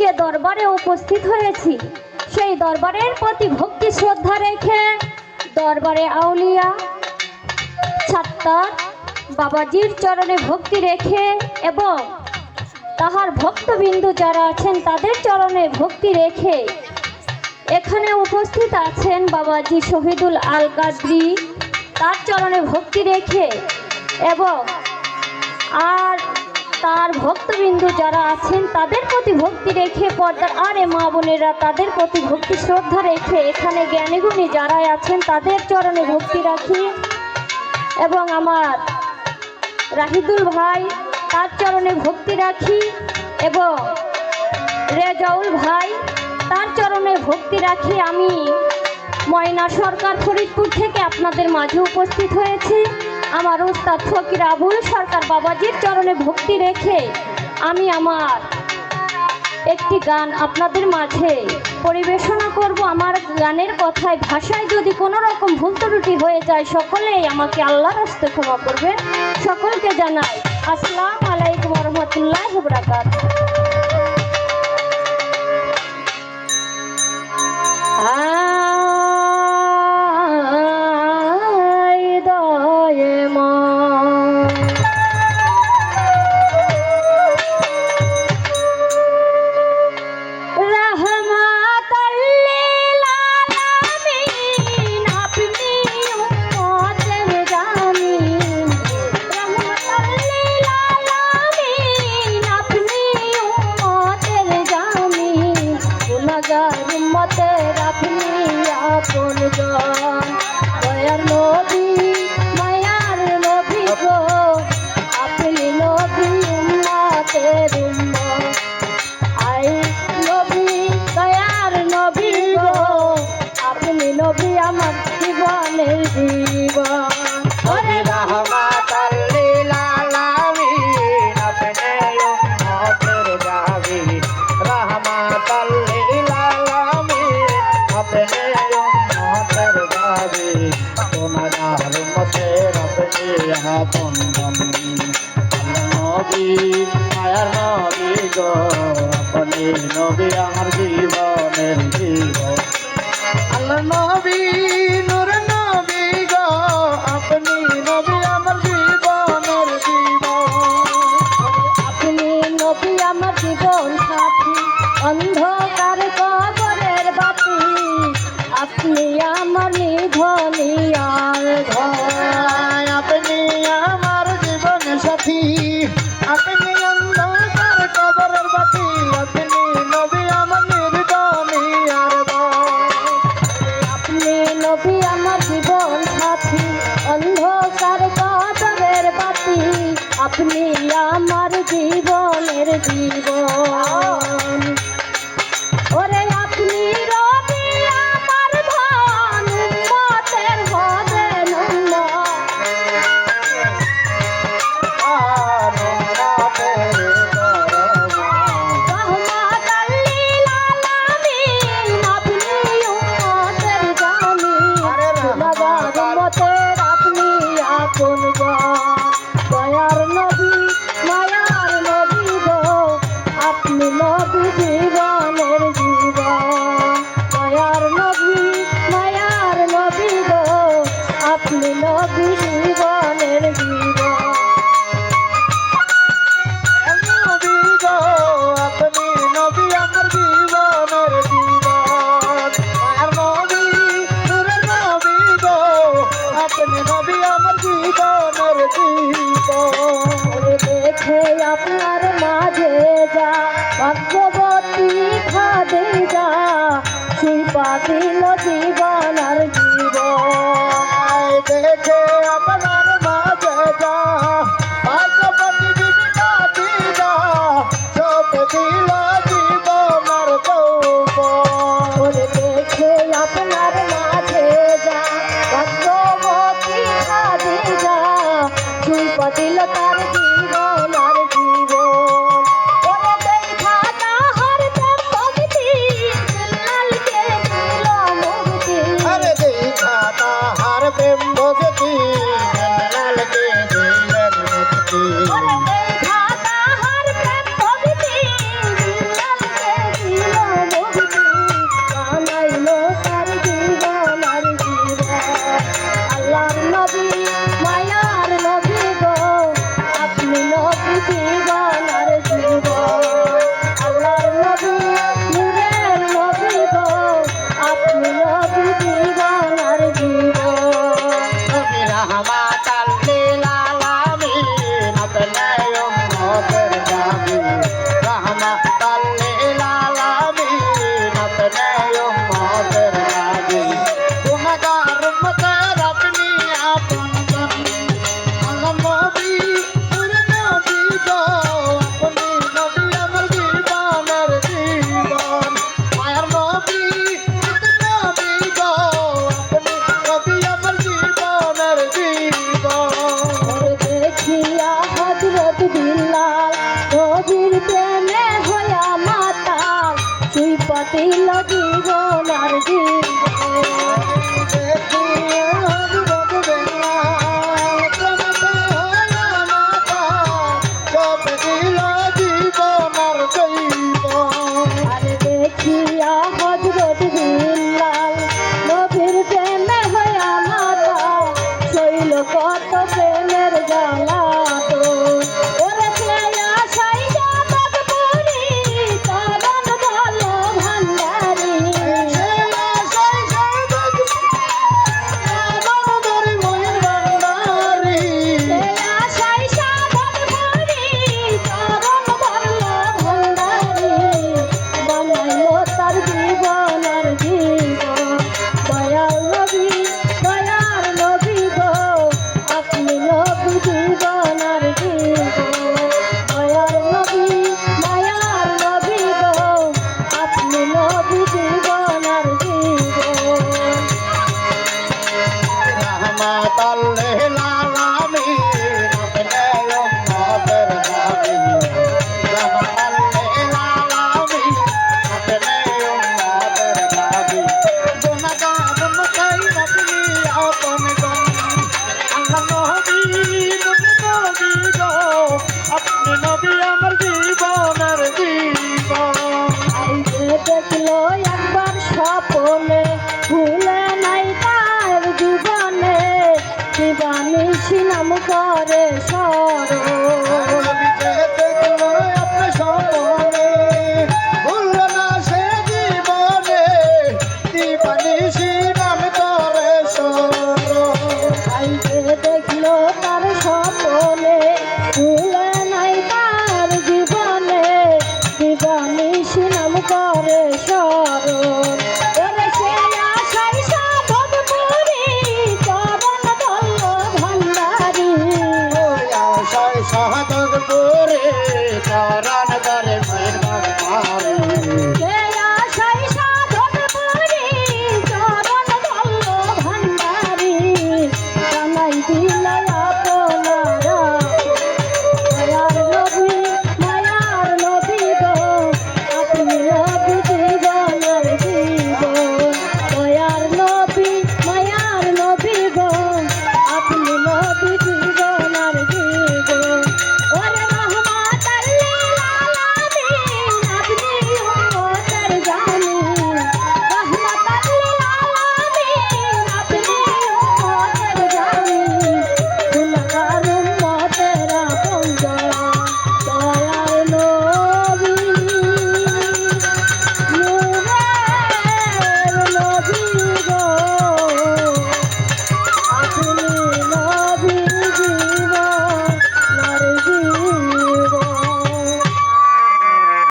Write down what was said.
যে দরবারে উপস্থিত হয়েছি, সেই দরবারের প্রতি ভক্তি শ্রদ্ধা রেখে দরবারে আউলিয়া ছাত্তার বাবাজির চরণে ভক্তি রেখে এবং তাহার ভক্তবিন্দু যারা আছেন তাদের চরণে ভক্তি রেখে এখানে উপস্থিত আছেন বাবাজি শহীদুল আল কাদরি তার চরণে ভক্তি রেখে এবং আর তার ভক্তবিন্দু যারা আছেন, তাদের প্রতি ভক্তি রেখে পর্দার আরে মা বোনেরা, তাদের প্রতি ভক্তি শ্রদ্ধা রেখে এখানে জ্ঞানীগুণী যারা আছেন, তাদের চরণে ভক্তি রাখি। এবং আমার রাহিদুল ভাই, তার চরণে ভক্তি রাখি। এবং রেজাউল ভাই, তার চরণে ভক্তি রাখি। আমি ময়না সরকার ফরিদপুর থেকে আপনাদের মাঝে উপস্থিত হয়েছি। আমার উস্তাদ ফকির আবুল সরকার বাবাজির চরণে ভক্তি রেখে আমি আমার একটি গান আপনাদের মাঝে পরিবেশনা করব। আমার গানের কথায়, ভাষায় যদি কোনো রকম ভুল ত্রুটি হয়ে যায়, সকলেই আমাকে আল্লাহর হস্তে ক্ষমা করবেন। সকলকে জানাই, আসসালাম আলাইকুম রহমতুল্লাহ মায়ার নবী গো আপনি নবী আমার জীবনের জীবন আল্লাহ নবী আপনি আমার জীবনের জীবন। দেখল একবার স্বপনে